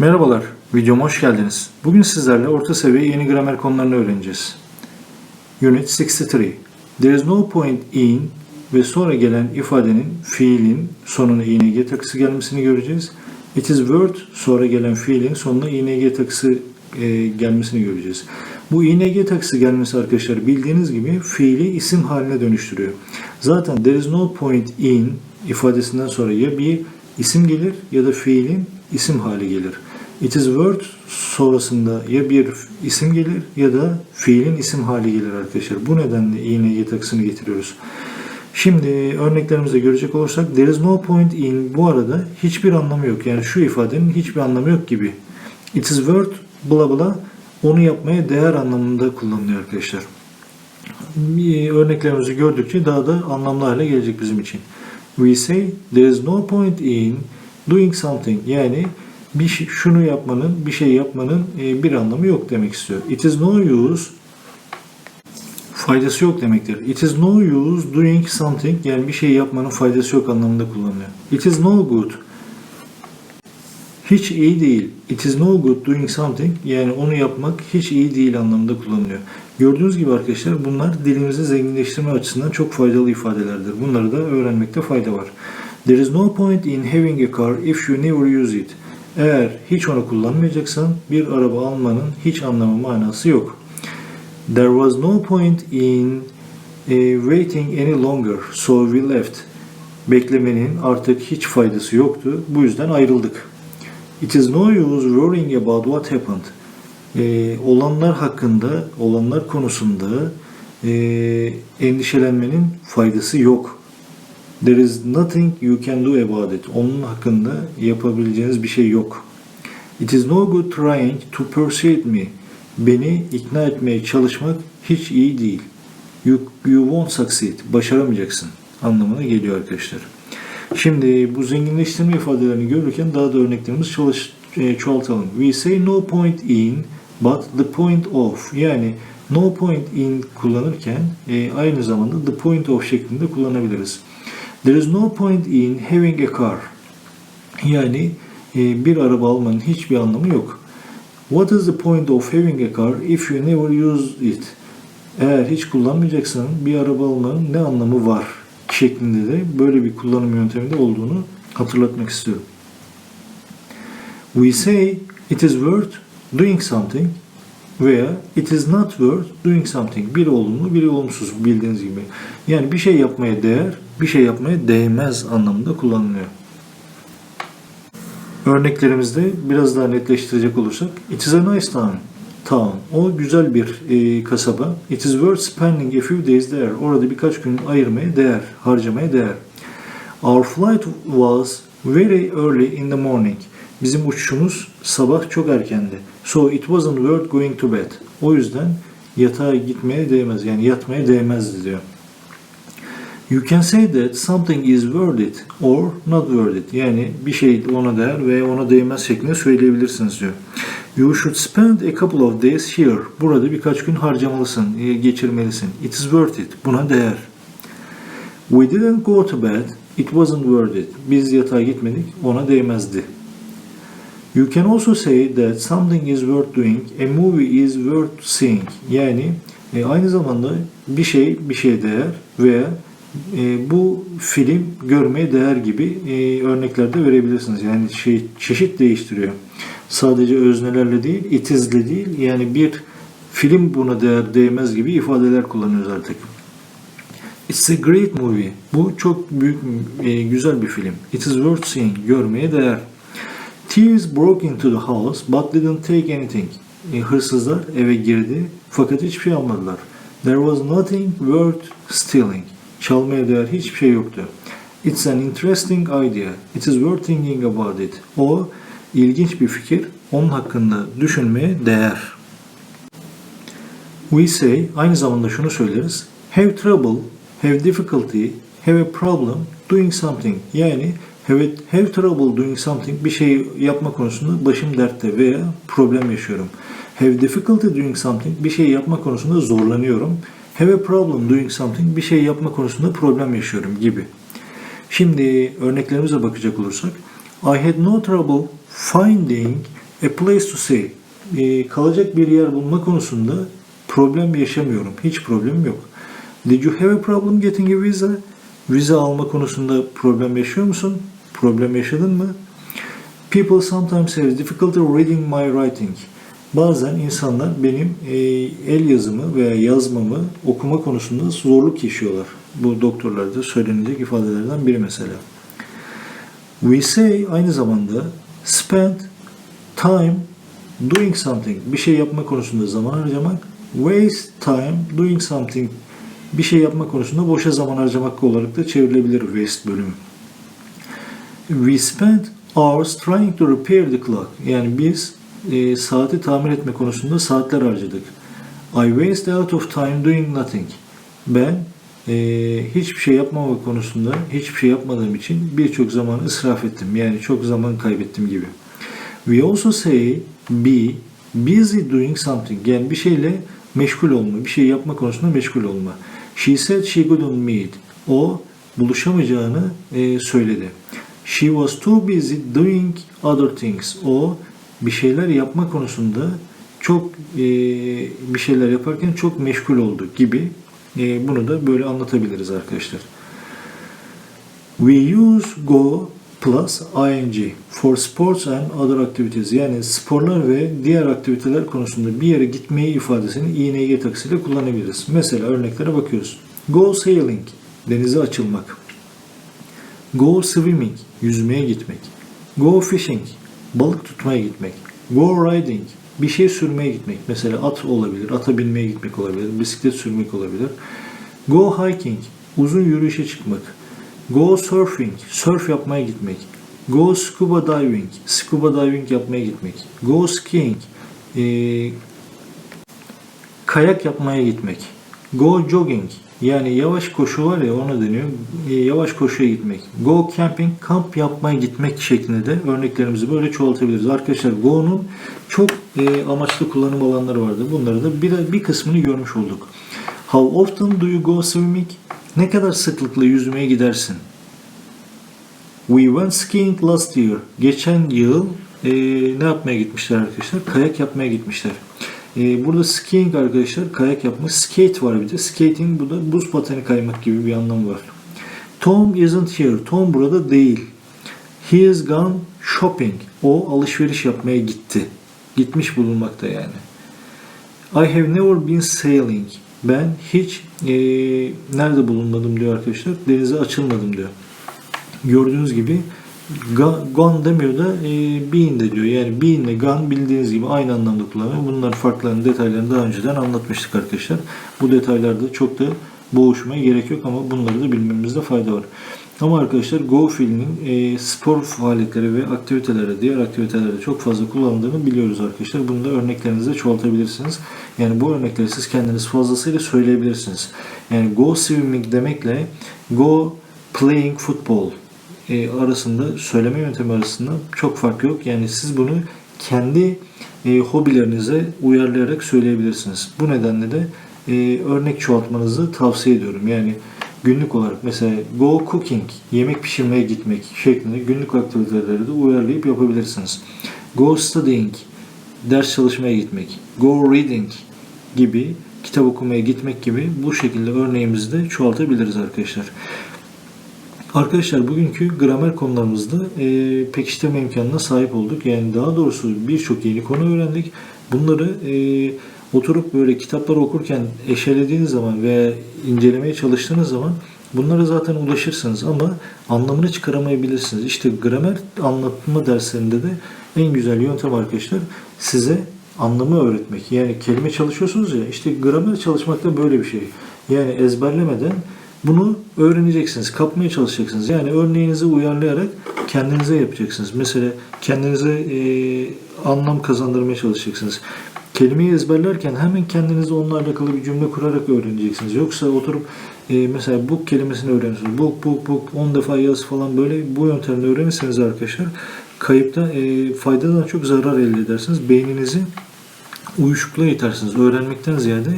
Merhabalar, videoma hoş geldiniz. Bugün sizlerle orta seviye yeni gramer konularını öğreneceğiz. Unit 63. There is no point in ve sonra gelen ifadenin fiilin sonuna ing takısı gelmesini göreceğiz. It is worth sonra gelen fiilin sonuna ing takısı e, gelmesini göreceğiz. Bu ing takısı gelmesi arkadaşlar bildiğiniz gibi fiili isim haline dönüştürüyor. Zaten there is no point in ifadesinden sonra ya bir isim gelir ya da fiilin isim hali gelir. It is worth sonrasında ya bir isim gelir ya da fiilin isim hali gelir arkadaşlar. Bu nedenle ing takısını getiriyoruz. Şimdi örneklerimize görecek olursak there is no point in bu arada hiçbir anlamı yok. Yani şu ifadenin hiçbir anlamı yok gibi. It is worth bla bla onu yapmaya değer anlamında kullanılıyor arkadaşlar. Örneklerimizi gördükçe daha da anlamlı hale gelecek bizim için. We say there is no point in doing something yani bir şey, şunu yapmanın, bir şey yapmanın e, bir anlamı yok demek istiyor. It is no use faydası yok demektir. It is no use doing something yani bir şey yapmanın faydası yok anlamında kullanılıyor. It is no good hiç iyi değil. It is no good doing something yani onu yapmak hiç iyi değil anlamında kullanılıyor. Gördüğünüz gibi arkadaşlar bunlar dilimizi zenginleştirme açısından çok faydalı ifadelerdir. Bunları da öğrenmekte fayda var. There is no point in having a car if you never use it. Eğer hiç onu kullanmayacaksan bir araba almanın hiç anlamı manası yok. There was no point in eh, waiting any longer, so we left. Beklemenin artık hiç faydası yoktu. Bu yüzden ayrıldık. It is no use worrying about what happened. Ee, olanlar hakkında, olanlar konusunda e, endişelenmenin faydası yok. There is nothing you can do about it. Onun hakkında yapabileceğiniz bir şey yok. It is no good trying to persuade me. Beni ikna etmeye çalışmak hiç iyi değil. You, you won't succeed. Başaramayacaksın anlamına geliyor arkadaşlar. Şimdi bu zenginleştirme ifadelerini görürken daha da örneklerimizi çalış, e, çoğaltalım. We say no point in but the point of yani no point in kullanırken e, aynı zamanda the point of şeklinde kullanabiliriz. There is no point in having a car. Yani e, bir araba almanın hiçbir anlamı yok. What is the point of having a car if you never use it? Eğer hiç kullanmayacaksan bir araba almanın ne anlamı var? şeklinde de böyle bir kullanım yönteminde olduğunu hatırlatmak istiyorum. We say it is worth doing something veya it is not worth doing something. Biri olumlu, biri olumsuz bildiğiniz gibi. Yani bir şey yapmaya değer, bir şey yapmaya değmez anlamında kullanılıyor. Örneklerimizde biraz daha netleştirecek olursak It is a nice town. Town. O güzel bir e, kasaba. It is worth spending a few days there. Orada birkaç gün ayırmaya değer, harcamaya değer. Our flight was very early in the morning. Bizim uçuşumuz sabah çok erkendi. So it wasn't worth going to bed. O yüzden yatağa gitmeye değmez. Yani yatmaya değmezdi diyor. You can say that something is worth it or not worth it. Yani bir şey ona değer veya ona değmez şeklinde söyleyebilirsiniz diyor. You should spend a couple of days here. Burada birkaç gün harcamalısın, e, geçirmelisin. It is worth it. Buna değer. We didn't go to bed. It wasn't worth it. Biz yatağa gitmedik. Ona değmezdi. You can also say that something is worth doing. A movie is worth seeing. Yani e, aynı zamanda bir şey bir şeye değer veya e, bu film görmeye değer gibi e, örnekler de verebilirsiniz. Yani şey çeşit değiştiriyor. Sadece öznelerle değil, itizle değil. Yani bir film buna değer değmez gibi ifadeler kullanıyoruz artık. It's a great movie. Bu çok büyük, e, güzel bir film. It is worth seeing. Görmeye değer. Thieves broke into the house but didn't take anything. E, hırsızlar eve girdi fakat hiçbir şey almadılar. There was nothing worth stealing. Çalmaya değer hiçbir şey yoktu. It's an interesting idea. It is worth thinking about it. O ilginç bir fikir. Onun hakkında düşünmeye değer. We say aynı zamanda şunu söyleriz. Have trouble, have difficulty, have a problem doing something. Yani have, have trouble doing something bir şey yapma konusunda başım dertte veya problem yaşıyorum. Have difficulty doing something bir şey yapma konusunda zorlanıyorum. Have a problem doing something bir şey yapma konusunda problem yaşıyorum gibi. Şimdi örneklerimize bakacak olursak I had no trouble finding A place to stay. E, kalacak bir yer bulma konusunda problem yaşamıyorum. Hiç problemim yok. Did you have a problem getting a visa? Vize alma konusunda problem yaşıyor musun? Problem yaşadın mı? People sometimes have difficulty reading my writing. Bazen insanlar benim e, el yazımı veya yazmamı okuma konusunda zorluk yaşıyorlar. Bu doktorlarda söylenecek ifadelerden biri mesela. We say aynı zamanda spend time doing something. Bir şey yapma konusunda zaman harcamak. Waste time doing something. Bir şey yapma konusunda boşa zaman harcamak olarak da çevrilebilir waste bölümü. We spent hours trying to repair the clock. Yani biz e, saati tamir etme konusunda saatler harcadık. I wasted a lot of time doing nothing. Ben e, hiçbir şey yapmama konusunda hiçbir şey yapmadığım için birçok zaman israf ettim. Yani çok zaman kaybettim gibi. We also say be busy doing something. Yani bir şeyle meşgul olma, bir şey yapma konusunda meşgul olma. She said she couldn't meet. O buluşamayacağını e, söyledi. She was too busy doing other things. O bir şeyler yapma konusunda çok e, bir şeyler yaparken çok meşgul oldu gibi. E, bunu da böyle anlatabiliriz arkadaşlar. We use go plus ing for sports and other activities. Yani sporlar ve diğer aktiviteler konusunda bir yere gitmeyi ifadesini ing taksiyle kullanabiliriz. Mesela örneklere bakıyoruz. Go sailing, denize açılmak. Go swimming, yüzmeye gitmek. Go fishing, balık tutmaya gitmek. Go riding, bir şey sürmeye gitmek. Mesela at olabilir, ata binmeye gitmek olabilir, bisiklet sürmek olabilir. Go hiking, uzun yürüyüşe çıkmak. Go surfing, surf yapmaya gitmek. Go scuba diving, scuba diving yapmaya gitmek. Go skiing, eee, kayak yapmaya gitmek. Go jogging, yani yavaş koşu var ya ona deniyor. E, yavaş koşuya gitmek. Go camping, kamp yapmaya gitmek şeklinde de örneklerimizi böyle çoğaltabiliriz. Arkadaşlar go'nun çok e, amaçlı kullanım alanları vardı. Bunları da bir, bir kısmını görmüş olduk. How often do you go swimming? Ne kadar sıklıkla yüzmeye gidersin? We went skiing last year. Geçen yıl e, ne yapmaya gitmişler arkadaşlar? Kayak yapmaya gitmişler. E, burada skiing arkadaşlar kayak yapmak. Skate var bir de. Skating bu da buz pateni kaymak gibi bir anlamı var. Tom isn't here. Tom burada değil. He is gone shopping. O alışveriş yapmaya gitti. Gitmiş bulunmakta yani. I have never been sailing. Ben hiç e, nerede bulunmadım diyor arkadaşlar. Denize açılmadım diyor. Gördüğünüz gibi gone demiyor da e, been de diyor. Yani been ile gone bildiğiniz gibi aynı anlamda kullanıyor. Bunlar farklarını detaylarını daha önceden anlatmıştık arkadaşlar. Bu detaylarda çok da boğuşmaya gerek yok ama bunları da bilmemizde fayda var. Ama arkadaşlar Go fiilinin e, spor faaliyetleri ve aktivitelere, diğer aktivitelerde çok fazla kullanıldığını biliyoruz arkadaşlar. Bunu da örneklerinizde çoğaltabilirsiniz. Yani bu örnekleri siz kendiniz fazlasıyla söyleyebilirsiniz. Yani go swimming demekle go playing football e, arasında söyleme yöntemi arasında çok fark yok. Yani siz bunu kendi e, hobilerinize uyarlayarak söyleyebilirsiniz. Bu nedenle de e, örnek çoğaltmanızı tavsiye ediyorum. Yani günlük olarak mesela go cooking, yemek pişirmeye gitmek şeklinde günlük aktiviteleri de uyarlayıp yapabilirsiniz. Go studying, ders çalışmaya gitmek. Go reading gibi kitap okumaya gitmek gibi bu şekilde örneğimizi de çoğaltabiliriz arkadaşlar. Arkadaşlar bugünkü gramer konularımızda e, pekiştirme imkanına sahip olduk. Yani daha doğrusu birçok yeni konu öğrendik. Bunları e, oturup böyle kitaplar okurken eşelediğiniz zaman veya incelemeye çalıştığınız zaman bunlara zaten ulaşırsınız ama anlamını çıkaramayabilirsiniz. İşte gramer anlatma derslerinde de en güzel yöntem arkadaşlar size anlamı öğretmek. Yani kelime çalışıyorsunuz ya işte gramer çalışmak da böyle bir şey. Yani ezberlemeden bunu öğreneceksiniz, kapmaya çalışacaksınız. Yani örneğinizi uyarlayarak kendinize yapacaksınız. Mesela kendinize e, anlam kazandırmaya çalışacaksınız. Kelimeyi ezberlerken hemen kendinize onunla alakalı bir cümle kurarak öğreneceksiniz. Yoksa oturup e, mesela book kelimesini öğreniyorsunuz. Book, book, book 10 defa yaz falan böyle bu yöntemle öğrenirseniz arkadaşlar kayıpta e, faydadan çok zarar elde edersiniz. Beyninizi uyuşukluğa itersiniz. Öğrenmekten ziyade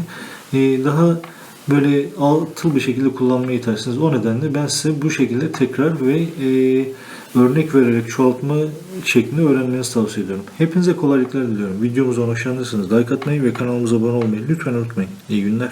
e, daha böyle altıl bir şekilde kullanmayı itersiniz. O nedenle ben size bu şekilde tekrar ve e, örnek vererek çoğaltma şeklinde öğrenmenizi tavsiye ediyorum. Hepinize kolaylıklar diliyorum. Videomuza hoşlandıysanız like atmayı ve kanalımıza abone olmayı lütfen unutmayın. İyi günler.